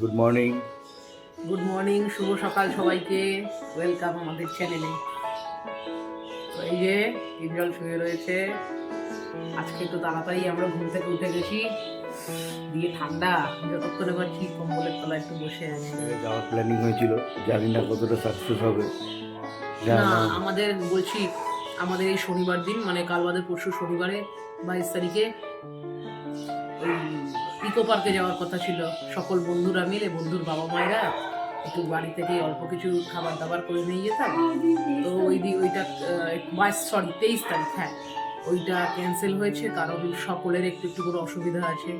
Good morning good morning শুভ সকাল সবাইকে। ওয়েলকাম আমাদের চ্যানেলে তো এই যে ইন্দ্রল শুয়ে রয়েছে। আজকে একটু তাড়াতাড়ি আমরা ঘুম থেকে উঠে গেছি। দিয়ে ঠান্ডা। যতক্ষণে পারছি কম্বলের তলায় একটু বসে আছি। যাওয়ার প্ল্যানিং হয়েছিল। জানি না কতটা সাকসেস হবে। না। আমাদের বলছি আমাদের এই শনিবার দিন মানে কাল বাদে পরশু শনিবারে বাইশ তারিখে ওই ইকো পার্কে যাওয়ার কথা ছিল। সকল বন্ধুরা মিলে, বন্ধুর বাবা মায়েরা একটু বাড়ি থেকে অল্প কিছু খাবার দাবার করে নিয়ে যেতাম। তো ওই দিন ওইটা বাইশ সরি তেইশ তারিখ হ্যাঁ। ওইটা ক্যান্সেল হয়েছে কারণ সকলের একটু একটু করে অসুবিধা আছে।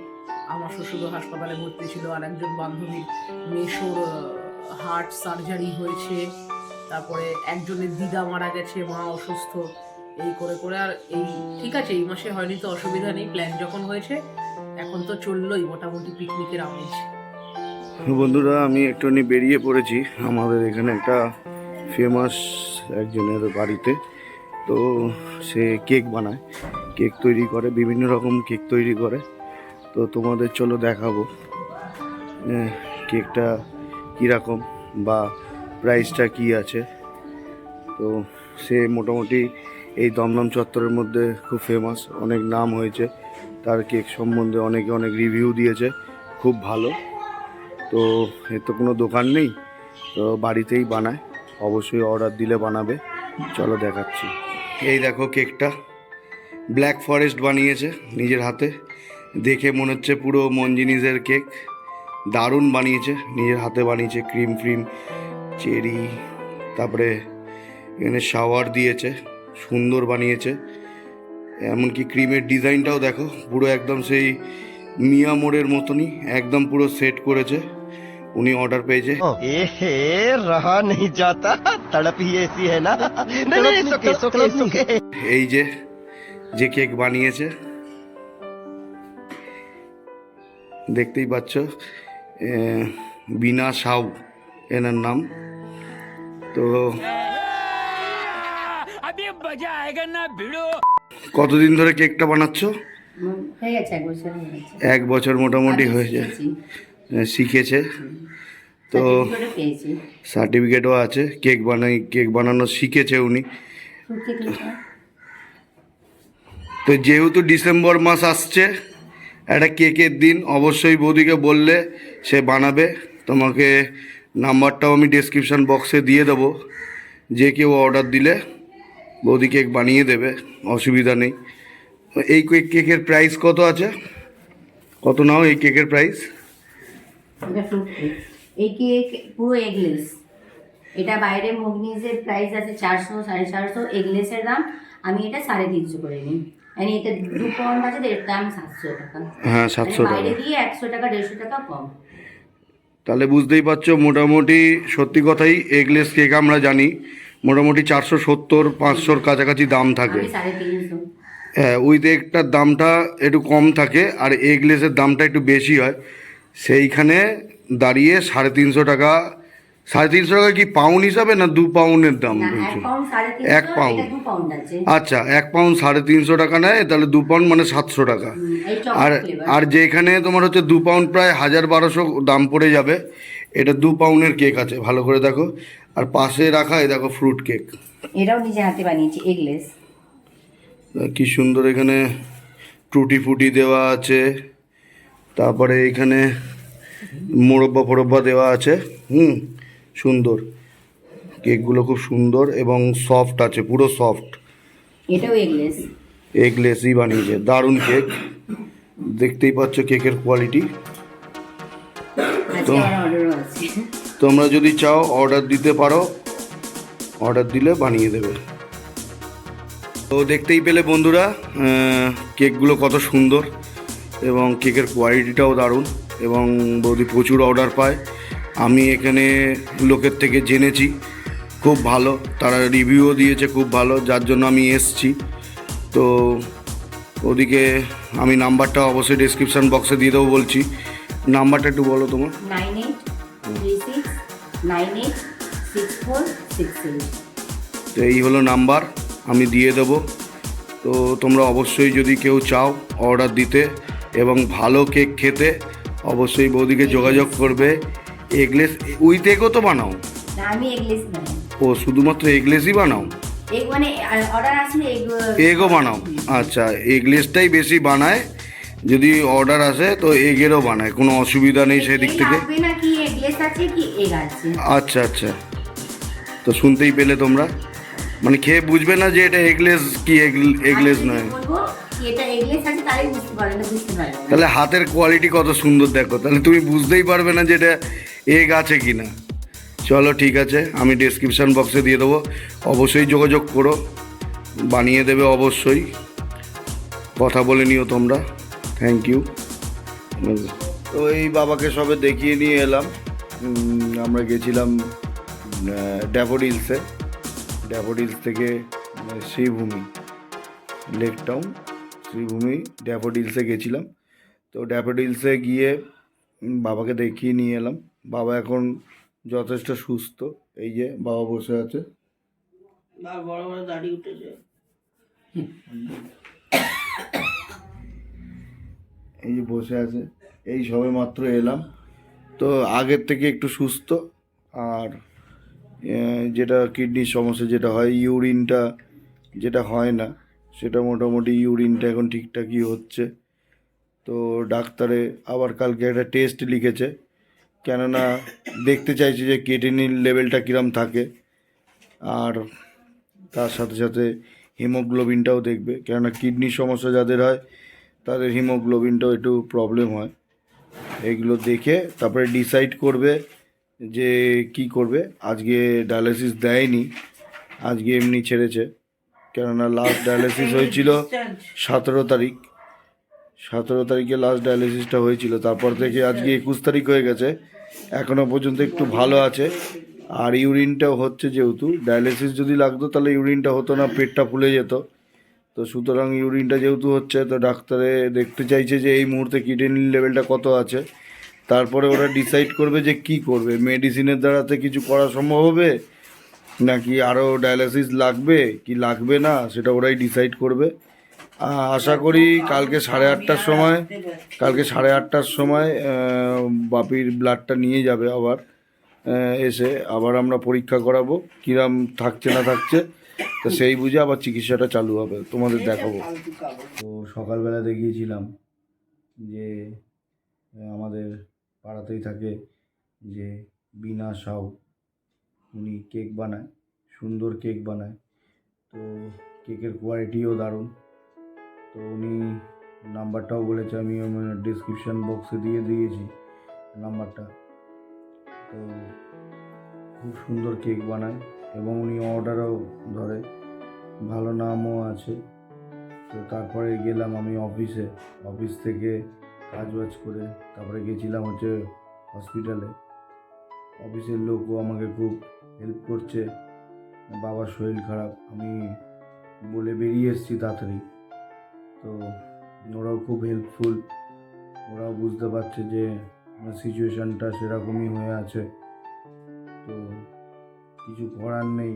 আমার শ্বশুরও হাসপাতালে ভর্তি ছিল আর একজন বান্ধবীর মেশোর হার্ট সার্জারি হয়েছে। তারপরে একজনের দিদা মারা গেছে, মা অসুস্থ। এই করে করে আর এই, ঠিক আছে, এই মাসে হয়নি তো অসুবিধা নেই প্ল্যান যখন হয়েছে এখন তো চললোই মোটামুটি পিকনিকের আমেজ। বন্ধুরা, আমি একটুখানি বেরিয়ে পড়েছি আমাদের এখানে একটা ফেমাস একজনের বাড়িতে। তো সে কেক বানায় কেক তৈরি করে, বিভিন্ন রকম কেক তৈরি করে। তো তোমাদের চলো দেখাবো কেকটা কীরকম বা প্রাইসটা কি আছে। তো সে মোটামুটি এই দমদম চত্বরের মধ্যে খুব ফেমাস অনেক নাম হয়েছে। তার কেক সম্বন্ধে অনেকে অনেক রিভিউ দিয়েছে, খুব ভালো। তো এর তো কোনো দোকান নেই, তো বাড়িতেই বানায়, অবশ্যই অর্ডার দিলে বানাবে। চলো দেখাচ্ছি। এই দেখো কেকটা ব্ল্যাক ফরেস্ট বানিয়েছে নিজের হাতে। দেখে মনে হচ্ছে পুরো মঞ্জিনিসের কেক। দারুণ বানিয়েছে, নিজের হাতে বানিয়েছে ক্রিম ফ্রিম, চেরি, তারপরে এখানে শাওয়ার দিয়েছে, সুন্দর বানিয়েছে। এমনকি ক্রিমের ডিজাইনটাও দেখো পুরো একদম সেই মিয়া মোড়ের মতনই একদম পুরো সেট করেছে উনি অর্ডার পেয়েছে एहे रहा नहीं जाता तड़प ही ऐसी है ना नहीं नहीं सुके सुके सुके এই যে যে কেক বানিয়েছে দেখতেই পাচ্ছ এ, বিনা সাউ এনার নাম তো কতদিন ধরে কেকটা বানাচ্ছ? হয়ে গেছে এক বছর হয়ে গেছে। এক বছর মোটামুটি হয়েছে শিখেছে। তো সার্টিফিকেটও আছে কেক বানাই কেক বানানো শিখেছে উনি। তো যেহেতু ডিসেম্বর মাস আসছে একটা কেকের দিন অবশ্যই বৌদিকে বললে সে বানাবে। তোমাকে নাম্বারটাও আমি ডেসক্রিপশন বক্সে দিয়ে দেবো। যে কেউ অর্ডার দিলে বৌদি কেক বানিয়ে দেবে অসুবিধা নেই। এই কেক কেকের প্রাইস কত আছে? কত নাও এই কেকের প্রাইস এই কেক পুরো এগলেস এটা বাইরে মগনিজের প্রাইস আছে চারশো সাড়ে চারশো এগলেসের দাম। আমি এটা সাড়ে তিনশো করে নিই। মানে এটা দু পাউন্ড আছে এর দাম সাতশো টাকা। হ্যাঁ মানে সাতশো টাকা। বাইরে দিয়ে একশো টাকা দেড়শো টাকা কম। তাহলে বুঝতেই পারছ মোটামুটি সত্যি কথাই এগলেস কেক আমরা জানি। মোটামুটি চারশো সত্তর পাঁচশোর কাছাকাছি দাম থাকে। হ্যাঁ উইথ এগটার দামটা একটু কম থাকে আর এগলেসের দামটা একটু বেশি হয়। সেইখানে দাঁড়িয়ে সাড়ে তিনশো টাকা সাড়ে তিনশো টাকা কি পাউন্ড হিসাবে না দু পাউন্ডের দাম বলছো? এক পাউন্ড আচ্ছা এক পাউন্ড সাড়ে তিনশো টাকা নেয় তাহলে দু পাউন্ড মানে সাতশো টাকা। আর আর যেখানে তোমার হচ্ছে দু পাউন্ড প্রায় হাজার বারোশো দাম পড়ে যাবে এটা দু পাউন্ডের কেক আছে ভালো করে দেখো। আর পাশে রাখা এই দেখো ফ্রুট কেক এটাও নিজে হাতে বানিয়েছি এগলেস কি সুন্দর এখানে টুটি ফুটি দেওয়া আছে। তারপরে এখানে মোরব্বা ফোরব্বা দেওয়া আছে। হুম সুন্দর। কেকগুলো খুব সুন্দর এবং সফট আছে পুরো সফট এটাও এগলেস এগলেসই বানিয়েছে দারুণ কেক দেখতেই পাচ্ছ কেকের কোয়ালিটি তো তোমরা যদি চাও অর্ডার দিতে পারো অর্ডার দিলে বানিয়ে দেবে। তো দেখতেই পেলে বন্ধুরা কেকগুলো কত সুন্দর এবং কেকের কোয়ালিটিটাও দারুণ এবং বৌদি প্রচুর অর্ডার পায়। আমি এখানে লোকের থেকে জেনেছি, খুব ভালো। তারা রিভিউও দিয়েছে খুব ভালো, যার জন্য আমি এসছি। তো ওদিকে আমি নাম্বারটা অবশ্যই ডিসক্রিপশান বক্সে দিয়ে দেবো বলছি। নাম্বারটা একটু বলো তোমার। Nine nine eight six four six eight. তো এই হলো নাম্বার আমি দিয়ে দেবো। তো তোমরা অবশ্যই যদি কেউ চাও অর্ডার দিতে এবং ভালো কেক খেতে অবশ্যই বৌদিকে যোগাযোগ করবে। এগলেস উইথ এগও তো বানাও। না আমি এগলেস বানাই। ও শুধুমাত্র এগলেসই বানাও? এগ মানে অর্ডার আসলে এগ এগও বানাও। আচ্ছা এগলেসটাই বেশি বানায়। যদি অর্ডার আসে তো এগেরও বানায় কোনো অসুবিধা নেই সেদিক থেকে? লাগবে না কি এগলেস আছে কি এগ আছে? আচ্ছা আচ্ছা। তো শুনতেই পেলে তোমরা। মানে খেয়ে বুঝবে না যে এটা এগলেস কি এগলেস নয়। বলব কি এটা এগলেস আছে তাহলে বুঝতে পারবে না বুঝতে পারবে না। তাহলে হাতের কোয়ালিটি কত সুন্দর দেখো। তাহলে তুমি বুঝতেই পারবে না যে এটা এগ আছে কি না চলো ঠিক আছে আমি ডেসক্রিপশন বক্সে দিয়ে দেবো। অবশ্যই যোগাযোগ করো। বানিয়ে দেবে অবশ্যই। কথা বলে নিও তোমরা। থ্যাংক ইউ তো এই বাবাকে সবে দেখিয়ে নিয়ে এলাম আমরা গেছিলাম ড্যাফোডিলসে ড্যাফোডিলস থেকে শ্রীভূমি লেক টাউন শ্রীভূমি ড্যাফোডিলসে গেছিলাম তো ড্যাফোডিলসে গিয়ে বাবাকে দেখিয়ে নিয়ে এলাম বাবা এখন যথেষ্ট সুস্থ এই যে বাবা বসে আছে বড় বড় দাড়ি উঠেছে এই যে বসে আছে, এই সবে মাত্র এলাম। তো আগের থেকে একটু সুস্থ, আর যেটা কিডনির সমস্যা, যেটা হয় ইউরিনটা, যেটা হয় না, সেটা মোটামুটি ইউরিনটা এখন ঠিকঠাকই হচ্ছে। তো ডাক্তারে আবার কালকে একটা টেস্ট লিখেছে, কেননা দেখতে চাইছে যে কেটিনির লেভেলটা কীরম থাকে, আর তার সাথে সাথে হিমোগ্লোবিনটাও দেখবে, কেননা কিডনির সমস্যা যাদের হয় তাদের হিমোগ্লোবিনটাও একটু প্রবলেম হয়। এগুলো দেখে তারপরে ডিসাইড করবে যে কি করবে। আজকে ডায়ালিসিস দেয়নি, আজকে এমনি ছেড়েছে। কেননা লাস্ট ডায়ালিসিস হয়েছিল সতেরো তারিখ। সতেরো তারিখে লাস্ট ডায়ালিসিসটা হয়েছিল। তারপর থেকে আজকে একুশ তারিখ হয়ে গেছে। এখনও পর্যন্ত একটু ভালো আছে। আর ইউরিনটাও হচ্ছে যেহেতু ডায়ালিসিস যদি লাগতো তাহলে ইউরিনটা হতো না, পেটটা ফুলে যেত। তো সুতরাং ইউরিনটা যেহেতু হচ্ছে, তো ডাক্তারে দেখতে চাইছে যে এই মুহূর্তে কিডনির লেভেলটা কত আছে। তারপরে ওরা ডিসাইড করবে যে কি করবে। মেডিসিনের দ্বারাতে কিছু করা সম্ভব হবে? নাকি আরও ডায়ালিসিস লাগবে? কি লাগবে না? সেটা ওরাই ডিসাইড করবে। আশা করি কালকে সাড়ে আটটার সময়, কালকে সাড়ে আটটার সময় বাপির ব্লাডটা নিয়ে যাবে আবার এসে আবার আমরা পরীক্ষা করাবো। কিরাম থাকছে না থাকছে। তো সেই বুঝে আবার চিকিৎসাটা চালু হবে, তোমাদের দেখাবো। তো সকালবেলা দেখিয়েছিলাম যে, আমাদের পাড়াতেই থাকে যে বিনা সাউ, উনি কেক বানায়, সুন্দর কেক বানায়। তো কেকের কোয়ালিটিও দারুণ। তো উনি নাম্বারটাও বলেছে, আমি ডিসক্রিপশন বক্সে দিয়ে দিয়েছি নাম্বারটা। তো খুব সুন্দর কেক বানায়। এবং উনি অর্ডারও ধরে। ভালো নামও আছে। তো তারপরে গেলাম আমি অফিসে। অফিস থেকে কাজ বাজ করে তারপরে গেছিলাম হচ্ছে হসপিটালে। অফিসের লোকও আমাকে খুব হেল্প করছে। বাবার শরীর খারাপ। আমি বলে বেরিয়ে এসেছি তাড়াতাড়ি। তো ওরাও খুব হেল্পফুল ওরাও বুঝতে পারছে যে সিচুয়েশানটা সেরকমই হয়ে আছে। তো কিছু করার নেই।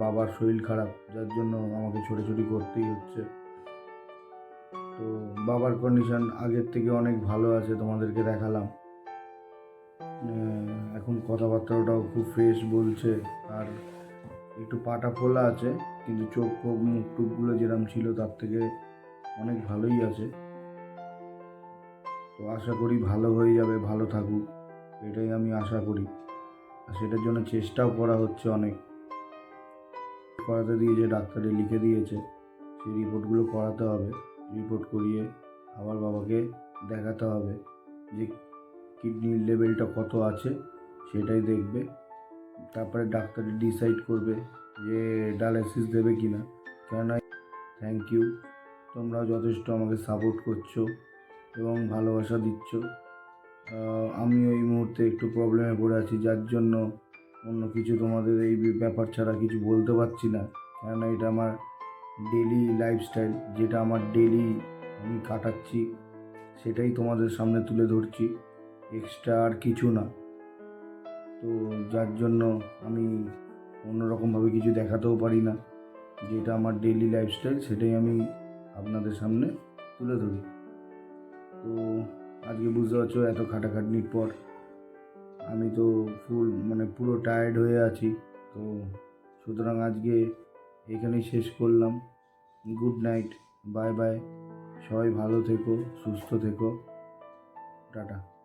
বাবার শরীর খারাপ, যার জন্য আমাকে ছোটাছুটি করতেই হচ্ছে। তো বাবার কন্ডিশন আগের থেকে অনেক ভালো আছে, তোমাদেরকে দেখালাম। এখন কথাবার্তাটাও খুব ফ্রেশ বলছে। আর একটু পাটা ফোলা আছে, কিন্তু চোখ ফোক মুখ টুকগুলো যেরকম ছিল, তার থেকে অনেক ভালোই আছে। তো আশা করি ভালো হয়ে যাবে, ভালো থাকুক। এটাই আমি আশা করি। আর সেটার জন্য চেষ্টাও করা হচ্ছে অনেক। করাতে দিয়েছে ডাক্তারে লিখে দিয়েছে। সেই রিপোর্টগুলো করাতে হবে। রিপোর্ট করিয়ে আবার বাবাকে দেখাতে হবে যে কিডনির লেভেলটা কত আছে, সেটাই দেখবে। তারপরে ডাক্তার ডিসাইড করবে যে ডায়ালিসিস দেবে কি না কেননা থ্যাংক ইউ তোমরা যথেষ্ট আমাকে সাপোর্ট করছ এবং ভালোবাসা দিচ্ছ। আমিও এই মুহূর্তে একটু প্রবলেমে পড়ে আছি, যার জন্য অন্য কিছু তোমাদের এই ব্যাপার ছাড়া কিছু বলতে পারছি না। কেননা এটা আমার ডেলি লাইফস্টাইল যেটা আমার ডেলি আমি কাটাচ্ছি, সেটাই তোমাদের সামনে তুলে ধরছি। এক্সট্রা আর কিছু না। তো যার জন্য আমি অন্যরকমভাবে কিছু দেখাতেও পারি না। যেটা আমার ডেইলি লাইফস্টাইল সেটাই আমি আপনাদের সামনে তুলে ধরি। আজকে বুঝতে পারছ এত খাটাখাটনির পর। আমি তো ফুল মানে পুরো টায়ার্ড হয়ে আছি। তো সুতরাং আজকে এখানেই শেষ করলাম। গুড নাইট বাই বাই সবাই ভালো থেকো, সুস্থ থেকো। টাটা।